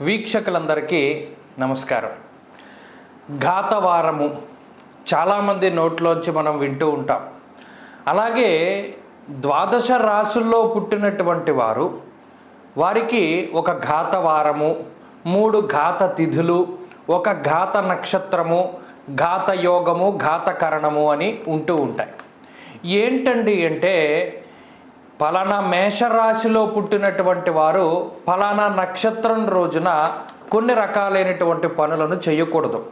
వీక్షకులందరికీ నమస్కారం. ఘాతవారము. చాలామంది నోట్లోంచి మనం వింటూ ఉంటాం. అలాగే ద్వాదశ రాసుల్లో పుట్టినటువంటి వారు వారికి ఒక ఘాతవారము మూడు ఘాత తిథులు ఒక ఘాత నక్షత్రము ఘాత యోగము ఘాతకరణము అని ఉంటూ ఉంటాయి. ఏంటండి అంటే ఫలానా మేషరాశిలో పుట్టినటువంటి వారు ఫలానా నక్షత్రం రోజున కొన్ని రకాలైనటువంటి పనులను చేయకూడదు.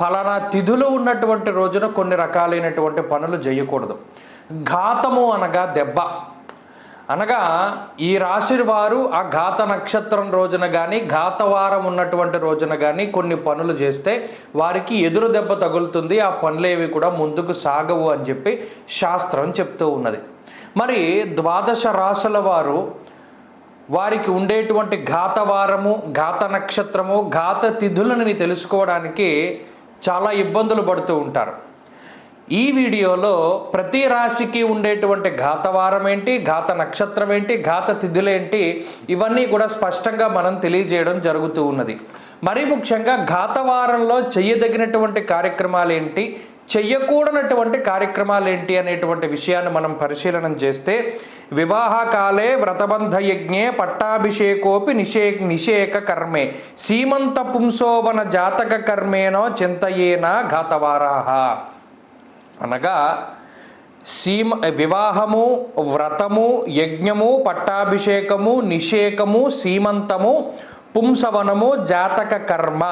ఫలానా తిథులు ఉన్నటువంటి రోజున కొన్ని రకాలైనటువంటి పనులు చేయకూడదు ఘాతము అనగా దెబ్బ. అనగా ఈ రాశి వారు ఆ ఘాత నక్షత్రం రోజున కానీ ఘాతవారం ఉన్నటువంటి రోజున కానీ కొన్ని పనులు చేస్తే వారికి ఎదురు దెబ్బ తగులుతుంది. ఆ పనులేవి కూడా ముందుకు సాగవు అని చెప్పి శాస్త్రం చెప్తూ ఉన్నది. మరి ద్వాదశ రాశుల వారు వారికి ఉండేటువంటి ఘాతవారము ఘాత నక్షత్రము ఘాత తిథులని తెలుసుకోవడానికి చాలా ఇబ్బందులు పడుతూ ఉంటారు. ఈ వీడియోలో ప్రతి రాశికి ఉండేటువంటి ఘాతవారం ఏంటి ఘాత నక్షత్రం ఏంటి ఘాత తిథులేంటి ఇవన్నీ కూడా స్పష్టంగా మనం తెలియజేయడం జరుగుతూ ఉన్నది. మరీ ముఖ్యంగా ఘాతవారంలో చేయదగినటువంటి కార్యక్రమాలు ఏంటి చెయ్యకూడనటువంటి కార్యక్రమాలు ఏంటి అనేటువంటి విషయాన్ని మనం పరిశీలనం చేస్తే వివాహకాలే వ్రతబంధ యజ్ఞే పట్టాభిషేకోపి నిషే నిషేక కర్మే సీమంత పుంసోవన జాతక కర్మేనో చింతయేన ఘాతవారాహ. అనగా సీమ వివాహము వ్రతము యజ్ఞము పట్టాభిషేకము నిషేకము సీమంతము పుంసవనము జాతక కర్మ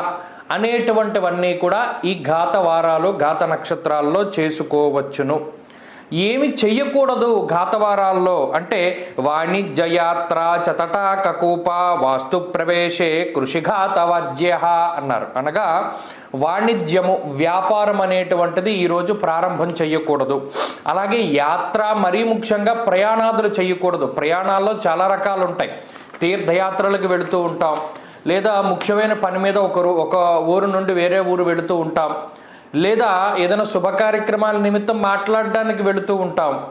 అనేటువంటివన్నీ కూడా ఈ ఘాత వారాలు ఘాత నక్షత్రాల్లో చేసుకోవచ్చును. ఏమి చెయ్యకూడదు ఘాతవారాల్లో అంటే వాణిజ్యయాత్ర చతటా కకూప వాస్తు ప్రవేశే కృషిఘాతవాజ్య అన్నారు. అనగా వాణిజ్యము వ్యాపారం అనేటువంటిది ఈరోజు ప్రారంభం చేయకూడదు అలాగే యాత్ర మరీ ముఖ్యంగా ప్రయాణాదులు చేయకూడదు ప్రయాణాల్లో చాలా రకాలు ఉంటాయి తీర్థయాత్రలకు వెళుతూ ఉంటాం. లేదా ముఖ్యమైన పని మీద ఒకరు ఒక ఊరు నుండి వేరే ఊరు వెళుతూ ఉంటాం. లేదా ఏదైనా శుభ కార్యక్రమాల నిమిత్తం మాట్లాడడానికి వెళుతూ ఉంటాం.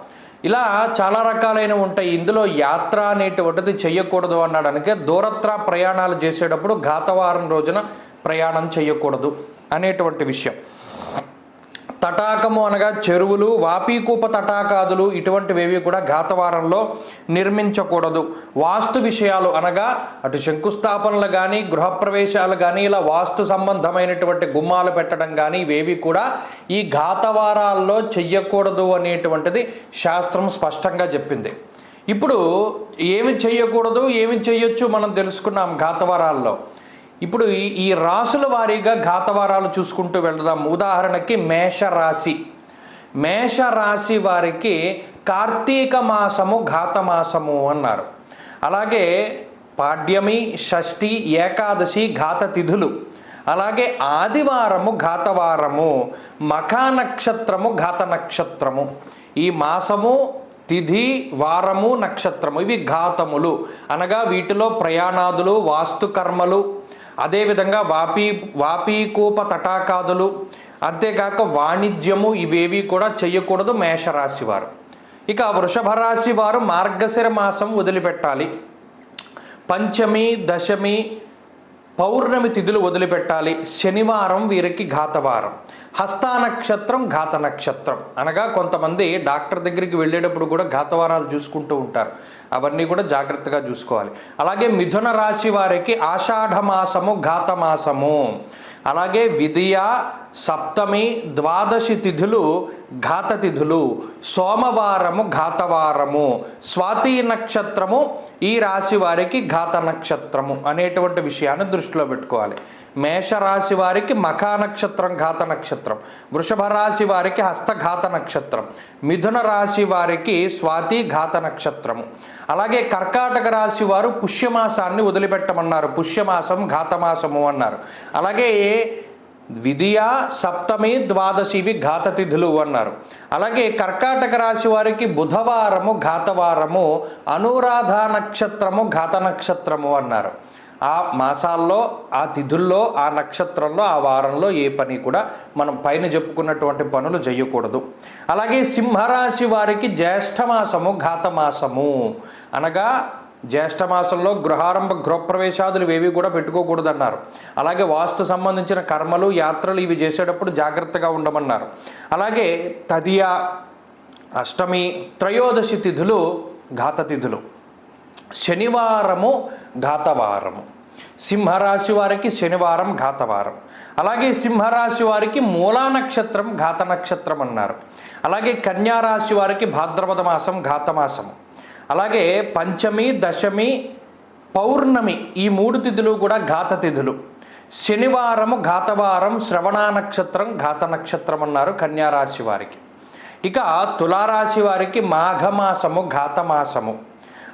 ఇలా చాలా రకాలైన ఉంటాయి. ఇందులో యాత్ర అనేటువంటిది చేయకూడదు అనడానికి దూరత్ర ప్రయాణాలు చేసేటప్పుడు ఘాతవారం రోజున ప్రయాణం చేయకూడదు అనేటువంటి విషయం. తటాకము అనగా చెరువులు వాపీకూప తటాకాదులు ఇటువంటివేవి కూడా ఘాతవారంలో నిర్మించకూడదు. వాస్తు విషయాలు అనగా అటు శంకుస్థాపనలు కానీ గృహప్రవేశాలు కానీ ఇలా వాస్తు సంబంధమైనటువంటి గుమ్మాలు పెట్టడం కానీ ఇవేవి కూడా ఈ ఘాతవారాల్లో చెయ్యకూడదు అనేటువంటిది శాస్త్రం స్పష్టంగా చెప్పింది. ఇప్పుడు ఏమి చేయకూడదు ఏమి చేయొచ్చు మనం తెలుసుకున్నాం ఘాతవారాల్లో. ఇప్పుడు ఈ ఈ రాసుల వారీగా ఘాతవారాలు చూసుకుంటూ వెళదాం. ఉదాహరణకి మేషరాశి. మేషరాశి వారికి కార్తీక మాసము ఘాతమాసము అన్నారు. అలాగే పాడ్యమి షష్ఠి ఏకాదశి ఘాత తిథులు. అలాగే ఆదివారము ఘాతవారము మఖా నక్షత్రము ఘాత నక్షత్రము. ఈ మాసము తిథి వారము నక్షత్రము ఇవి ఘాతములు. అనగా వీటిలో ప్రయాణాదులు వాస్తుకర్మలు అదేవిధంగా వాపీ వాపీకూప తటాకాదులు అంతేకాక వాణిజ్యము ఇవేవి కూడా చేయకూడదు మేషరాశి వారు. ఇక వృషభ రాశి వారు మార్గశిర మాసం వదిలిపెట్టాలి. పంచమి దశమి పౌర్ణమి తిథులు వదిలిపెట్టాలి. శనివారం వీరికి ఘాతవారం. హస్తా నక్షత్రం ఘాత నక్షత్రం. అనగా కొంతమంది డాక్టర్ దగ్గరికి వెళ్ళేటప్పుడు కూడా ఘాతవారాలు చూసుకుంటూ ఉంటారు. అవన్నీ కూడా జాగ్రత్తగా చూసుకోవాలి. అలాగే మిథున రాశి వారికి ఆషాఢ మాసము ఘాత మాసము. అలాగే విధియ సప్తమి ద్వాదశి తిథులు ఘాతతిథులు సోమవారము ఘాతవారము స్వాతి నక్షత్రము ఈ రాశి వారికి ఘాత నక్షత్రము అనేటువంటి విషయాన్ని దృష్టిలో పెట్టుకోవాలి. మేషరాశి వారికి మఖా నక్షత్రం ఘాత నక్షత్రం. వృషభ రాశి వారికి హస్తఘాత నక్షత్రం. మిథున రాశి వారికి స్వాతి ఘాత నక్షత్రము. అలాగే కర్కాటక రాశి వారు పుష్యమాసాన్ని వదిలిపెట్టమన్నారు. పుష్యమాసం ఘాతమాసము అన్నారు. అలాగే విధియ సప్తమి ద్వాదశివి ఘాతతిథులు అన్నారు. అలాగే కర్కాటక రాశి వారికి బుధవారము ఘాతవారము అనురాధ నక్షత్రము ఘాత నక్షత్రము అన్నారు. ఆ మాసాల్లో ఆ తిథుల్లో ఆ నక్షత్రంలో ఆ వారంలో ఏ పని కూడా మనం పైన చెప్పుకున్నటువంటి పనులు చేయకూడదు అలాగే సింహరాశి వారికి జ్యేష్ఠమాసము ఘాతమాసము అనగా జ్యేష్ఠమాసంలో గృహారంభ గృహప్రవేశాదులు ఇవేవి కూడా పెట్టుకోకూడదన్నారు. అలాగే వాస్తు సంబంధించిన కర్మలు యాత్రలు ఇవి చేసేటప్పుడు జాగ్రత్తగా ఉండమన్నారు. అలాగే తదియ అష్టమి త్రయోదశి తిథులు ఘాత తిథులు. శనివారము ఘాతవారము సింహరాశి వారికి శనివారం ఘాతవారం అలాగే సింహరాశి వారికి మూలా నక్షత్రం ఘాత నక్షత్రం అన్నారు. అలాగే కన్యారాశి వారికి భాద్రపద మాసం ఘాతమాసము అలాగే పంచమి దశమి పౌర్ణమి ఈ మూడు తిథులు కూడా ఘాత తిథులు. శనివారము ఘాతవారం శ్రవణ నక్షత్రం ఘాత నక్షత్రం అన్నారు కన్యారాశి వారికి. ఇక తులారాశి వారికి మాఘమాసము ఘాతమాసము.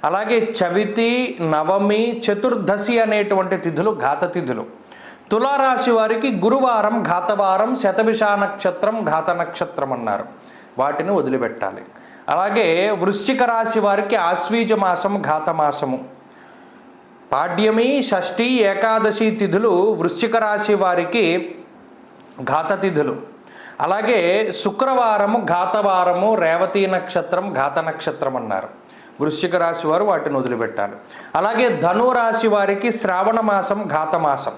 అలాగే చవితి నవమి చతుర్దశి అనేటువంటి తిథులు ఘాత తిథులు. తులారాశి వారికి గురువారం ఘాతవారం శతభిష నక్షత్రం ఘాత నక్షత్రం అన్నారు. వాటిని వదిలిపెట్టాలి. అలాగే వృశ్చిక రాశి వారికి ఆశ్వీజ మాసం ఘాతమాసము పాడ్యమి షష్ఠి ఏకాదశి తిథులు వృశ్చిక రాశి వారికి ఘాతతిథులు అలాగే శుక్రవారము ఘాతవారము రేవతి నక్షత్రం ఘాత నక్షత్రం అన్నారు. వృశ్చిక రాశి వారు వాటిని వదిలిపెట్టాలి అలాగే ధను రాశి వారికి శ్రావణ మాసం ఘాతమాసం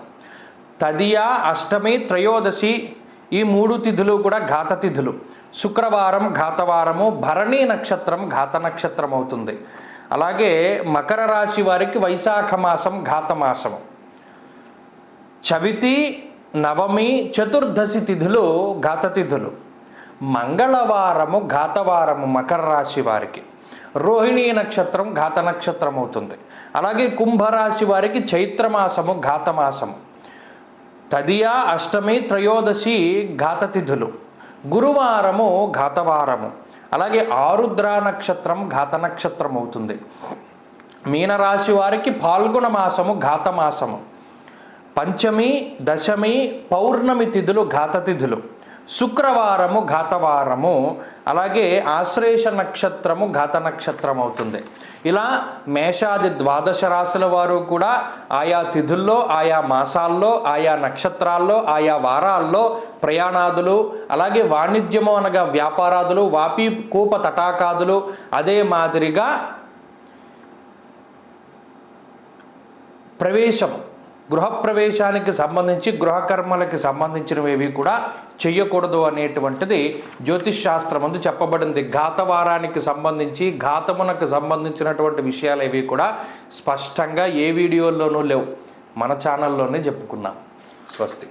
తదియ అష్టమి త్రయోదశి ఈ మూడు తిథులు కూడా ఘాతతిథులు శుక్రవారం ఘాతవారము భరణి నక్షత్రం ఘాత నక్షత్రం అవుతుంది అలాగే మకర రాశి వారికి వైశాఖ మాసం ఘాతమాసము. చవితి నవమి చతుర్దశి తిథులు ఘాతతిథులు మంగళవారము ఘాతవారము మకర రాశి వారికి. రోహిణీ నక్షత్రం ఘాత నక్షత్రం అవుతుంది అలాగే కుంభరాశి వారికి చైత్రమాసము ఘాతమాసము. తదియా అష్టమి త్రయోదశి ఘాతతిథులు గురువారము ఘాతవారము. అలాగే ఆరుద్ర నక్షత్రం ఘాత నక్షత్రం అవుతుంది మీనరాశి వారికి పాల్గొన మాసము ఘాతమాసము. పంచమి దశమి పౌర్ణమి తిథులు ఘాత తిథులు శుక్రవారము ఘాతవారము అలాగే ఆశ్లేష నక్షత్రము ఘాత నక్షత్రం అవుతుంది ఇలా మేషాది ద్వాదశ రాశుల వారు కూడా ఆయా తిథుల్లో ఆయా మాసాల్లో ఆయా నక్షత్రాల్లో ఆయా వారాల్లో ప్రయాణాదులు అలాగే వాణిజ్యము అనగా వ్యాపారాదులు వాపి కూప తటాకాదులు అదే మాదిరిగా ప్రవేశం గృహప్రవేశానికి సంబంధించి గృహకర్మలకి సంబంధించినవి కూడా చెయ్యకూడదు అనేటువంటిది జ్యోతిష్ శాస్త్రం చెప్పబడింది. ఘాతవారానికి సంబంధించి ఘాతమునకు సంబంధించినటువంటి విషయాలు ఇవి కూడా స్పష్టంగా ఏ వీడియోల్లోనూ లేవు. మన ఛానల్లోనే చెప్పుకున్నాం. స్వస్తి.